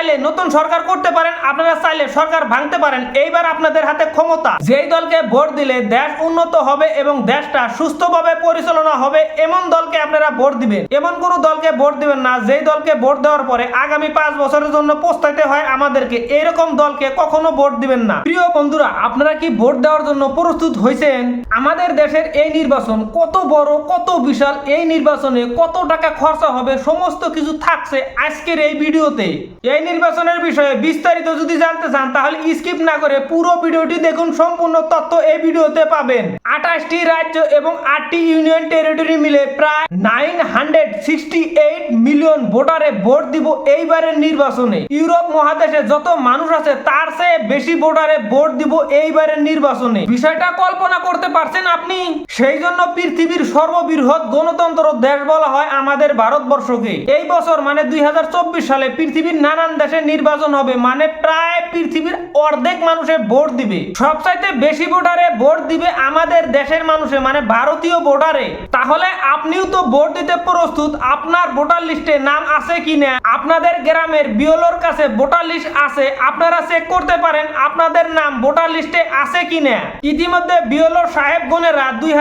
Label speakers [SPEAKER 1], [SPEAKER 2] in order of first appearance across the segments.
[SPEAKER 1] চাইলে নতুন সরকার করতে পারেন, আপনারা চাইলে সরকার ভাঙতে পারেন। এইবার আপনাদের হাতে ক্ষমতা। যেই দলকে ভোট দিলে দেশ উন্নত হবে এবং দেশটা সুস্থভাবে পরিচালনা হবে, এমন দলকে আপনারা ভোট দিবেন। এমন কোন দলকে ভোট দিবেন না, যেই দলকে ভোট দেওয়ার পরে আগামী পাঁচ বছরের জন্য পস্তাইতে হয় আমাদেরকে, এরকম দলকে কখনো ভোট দিবেন না। প্রিয় বন্ধুরা, আপনারা কি ভোট দেওয়ার জন্য প্রস্তুত হয়েছেন আমাদের দেশের এই নির্বাচন কত বড়, কত বিশাল, এই নির্বাচনে কত টাকা খরচা হবে, সমস্ত কিছু থাকছে আজকের এই ভিডিওতে। এই নির্বাচনের বিষয়ে বিস্তারিত যদি জানতে চান, তাহলে স্কিপ না করে পুরো ভিডিওটি দেখুন, সম্পূর্ণ তথ্য এই ভিডিওতে পাবেন। আঠাশটি রাজ্য এবং আটটি ইউনিয়ন টেরিটরি মিলে প্রায় nine hundred sixty eight million ভোটারে ভোট দিব এইবারের নির্বাচনে। ইউরোপ মহাদেশে যত মানুষ আছে, তার চেয়ে বেশি ভোটারে ভোট দিব এইবারের নির্বাচনে। বিষয়টা কল্পনা করতে পারছেন আপনি? সেই জন্য পৃথিবীর সর্ববৃহৎ গণতন্ত্র দেশ বলা হয় আমাদের ভারতবর্ষকে। এই বছর মানে দুই হাজার চব্বিশ সালে, পৃথিবীর নানান দেশে নির্বাচন হবে মানে প্রায় পৃথিবীর অর্ধেক মানুষে ভোট দিবে। সবচাইতে বেশি ভোটারে ভোট দিবে আমাদের দেশের মানুষে মানে ভারতীয় ভোটারে। তাহলে আপনিও তো ভোট দিতে প্রস্তুত, আপনার ভোটার লিস্টে নাম আছে কিনা? আপনাদের গ্রামের বিওলোর কাছে ভোটার লিস্ট আছে, আপনারা চেক করতে পারেন আপনাদের নাম ভোটার লিস্টে আছে কিনা। ইতিমধ্যে বিওলোর সাহেব গনেরা দুই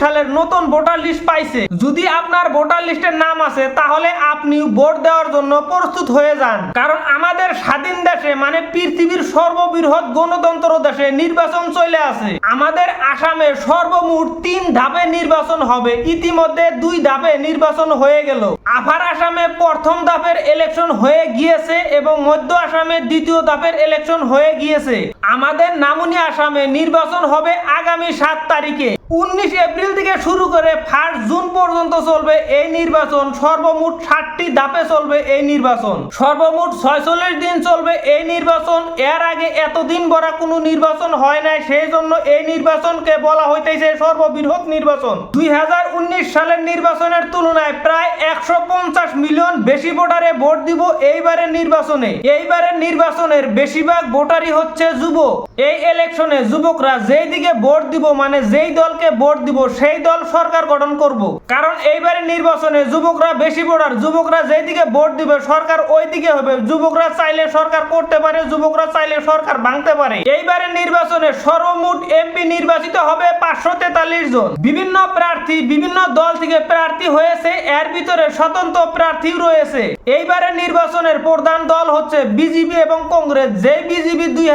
[SPEAKER 1] সালের নতুন ভোটার লিস্ট পাইছে। যদি আপনার ভোটার লিস্টের নাম আছে, তাহলে আপনি ভোট দেওয়ার জন্য প্রস্তুত হয়ে যান। কারণ আমাদের স্বাধীন দেশে মানে পৃথিবীর সর্ববৃহৎ গণতন্ত্র দেশে নির্বাচন চলে আছে। আমাদের আসামে সর্বমোট তিন ধাপে নির্বাচন হবে। ইতিমধ্যে দুই ধাপে নির্বাচন হয়ে গেল। আফার আসামে প্রথম ধাপের ইলেকশন হয়ে গিয়েছে এবং মধ্য আসামে দ্বিতীয় ধাপের ইলেকশন হয়ে গিয়েছে। আমাদের নামুনি আসামে নির্বাচন হবে আগামী সাত তারিখে। উনিশ এপ্রিল থেকে শুরু করে ফার্স্ট জুন পর্যন্ত চলবে এই নির্বাচন। সর্বমোট ষাটটি ধাপে চলবে এই নির্বাচন। সর্বমোট ছয়চল্লিশ দিন চলবে এই নির্বাচন। এর আগে এতদিন বড় কোনো নির্বাচন হয় নাই, সেই জন্য এই নির্বাচনকে বলা হইতেছে সর্ববৃহৎ নির্বাচন। দুই হাজার উনিশ সালের নির্বাচনের তুলনায় প্রায় একশো পঞ্চাশ মিলিয়ন বেশি ভোটারে ভোট দিব এইবারের নির্বাচনে। এইবারের নির্বাচনের বেশিরভাগ ভোটারই হচ্ছে যুবক। এই ইলেকশনে যুবকরা যেই দিকে ভোট দিব মানে যেই দলকে ভোট দিব, সেই দল সরকার গঠন করব। কারণ এইবারের নির্বাচনে যুবকরা বেশি ভোটার যুবকরা যেদিকে ভোট দিবে, সরকার ওই দিকে হবে। যুবকরা চাইলে সরকার করতে পারে, যুবকরা চাইলে সরকার ভাঙতে পারে। এইবারের নির্বাচনে সর্বমোট এমপি নির্বাচিত হবে পাঁচশো তেতাল্লিশ জন। বিভিন্ন প্রার্থী, বিভিন্ন দল থেকে প্রার্থী হয়েছে, এর ভিতরে স্বতন্ত্র প্রার্থী রয়েছে। এইবারের নির্বাচনের প্রধান দল হচ্ছে বিজেপি এবং কংগ্রেস। যে বিজেপি দুই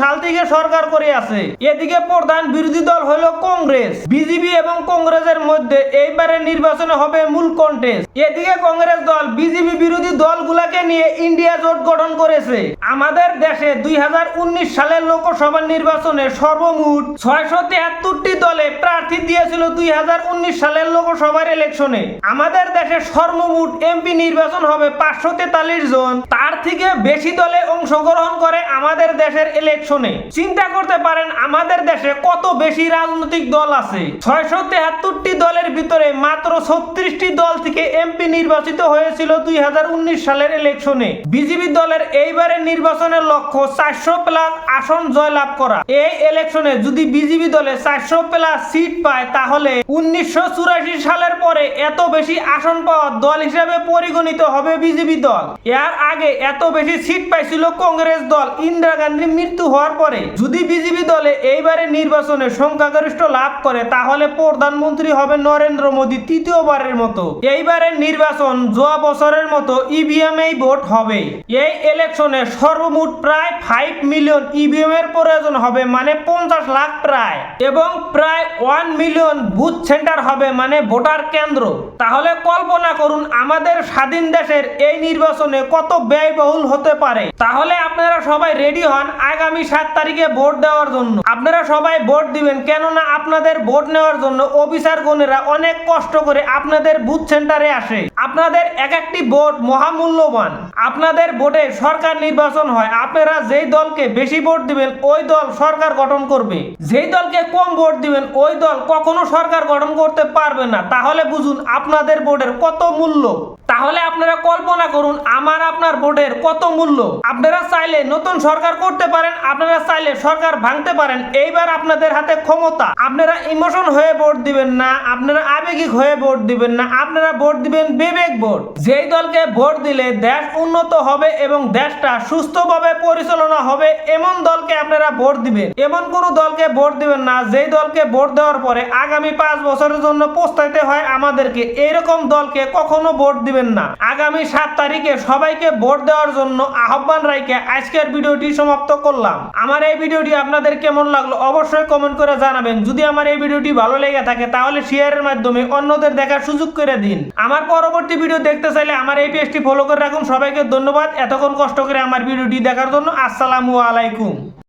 [SPEAKER 1] সাল থেকে সরকার করে আছে, এদিকে প্রধান বিরোধী দল হলো কংগ্রেস। বিজেপি এবং কংগ্রেসের মধ্যে এইবারের নির্বাচনে হবে মূল কন্টেস্ট এদিকে কংগ্রেস দল, বিজেপি বিরোধী দলগুলাকে নিয়ে ইন্ডিয়া জোট গঠন করেছে। আমাদের দেশে দুই হাজার উনিশ সালের লোকসভা নির্বাচনে সর্বমোট ছয়শো তেহাত্তরটি দলে প্রার্থী দিয়েছিল দুই হাজার উনিশ সালের লোকসভার ইলেকশনে। আমাদের দেশে সর্বমোট এমপি নির্বাচন হবে পাঁচশো তেতাল্লিশ জন। তার থেকে বেশি দলে অংশগ্রহণ করে আমাদের দেশের ইলেকশনে। চিন্তা করতে পারেন, আমাদের দেশে কত বেশি রাজনৈতিক দল আছে? ছয়শো তেহাত্তরটি দলের ভিতরে মাত্র ছত্রিশটি দল থেকে এমপি নির্বাচিত হয়েছিল দুই হাজার উনিশ সালের ইলেকশনে। বিজেপি দলের এইবারের নির্বাচনের লক্ষ্য চারশো প্লাস আসন জয়লাভ করা। এই ইলেকশনে যদি বিজেপি দলে চারশো প্লাস সিট পায়, তাহলে উনিশশো সালের পরে এত বেশি আসন পাওয়া দল হিসেবে পরিগণিত হবে বিজেপি দল। এর আগে এত বেশি সিট পাইছিল কংগ্রেস দল, ইন্দিরা গান্ধীর মৃত্যু হওয়ার পরে। যদি বিজেপি দলে এইবারে নির্বাচনে সংখ্যাগরিষ্ঠ লাভ করে, তাহলে প্রধানমন্ত্রী হবে নরেন্দ্র মোদী তৃতীয়বারের মতো। এইবারের নির্বাচন যোয়া বছরের মতো ইভিএম এই ভোট হবে। এই ইলেকশনে সর্বমোট প্রায় ফাইভ মিলিয়ন ইভিএম এর প্রয়োজন হবে মানে পঞ্চাশ লাখ প্রায়। এবং প্রায় ওয়ান মিলিয়ন বুথ সেন্টার হবে মানে ভোটার কেন্দ্র। তাহলে কল্পনা করুন, আমাদের স্বাধীন দেশের এই নির্বাচনে কত ব্যয়বহুল হতে পারে। তাহলে আপনারা সবাই রেডি হন আগামী সাত তারিখে ভোট দেওয়ার জন্য। আপনারা সবাই ভোট দিবেন, কেননা আপনাদের ভোট নেওয়ার জন্য অফিসার গণেরা অনেক কষ্ট করে আপনাদের বুথ সেন্টারে আসে। আপনাদের এক একটি ভোট মহামূল্যবান। আপনাদের ভোটে সরকার নির্বাচন হয়। আপনারা যেই দলকে বেশি ভোট দিবেন, ওই দল সরকার গঠন করবে। যেই দলকে কম ভোট দিবেন, ওই দল কখনো সরকার গঠন করতে পারবে না। তাহলে বুঝুন, আপনাদের ভোটের কত মূল্য? তাহলে আপনারা কল্পনা করুন, আমার আপনার ভোটের কত মূল্য? আপনারা চাইলে নতুন সরকার করতে পারেন, আপনারা চাইলে সরকার ভাঙতে পারেন, এইবার আপনাদের হাতে ক্ষমতা। আপনারা ইমোশন হয়ে ভোট দিবেন না, আপনারা আবেগিক হয়ে ভোট দিবেন না, আপনারা ভোট দিবেন বিবেক ভোট। যেই দলকে ভোট দিলে দেশ উন্নত হবে এবং দেশটা সুস্থভাবে পরিচালনা হবে, এমন দলকে আপনারা ভোট দিবেন। এমন কোন দলকে ভোট দিবেন না, যেই দলকে ভোট দেওয়ার পরে আগামী পাঁচ বছরের জন্য পস্তাইতে হয় আমাদেরকে, এইরকম দলকে কখনো ভোট দিবেন না। আগামী সাত তারিখে সবাইকে ভোট দেওয়ার জন্য আহ্বান রাইকে আজকের ভিডিওটি সমাপ্ত করলাম। আমার এই ভিডিওটি আপনাদের কেমন লাগল অবশ্যই কমেন্ট করে জানাবেন। যদি আমার এই ভিডিওটি ভালো লেগে থাকে, তাহলে শেয়ারের মাধ্যমে অন্যদের দেখার সুযোগ করে দিন। আমার পরবর্তী ভিডিও দেখতে চাইলে আমার এই পেজটি ফলো করে রাখুন। সবাইকে ধন্যবাদ। এতক্ষণ কষ্ট করে আমার ভিডিওটি দেখার জন্য আসসালামু আলাইকুম।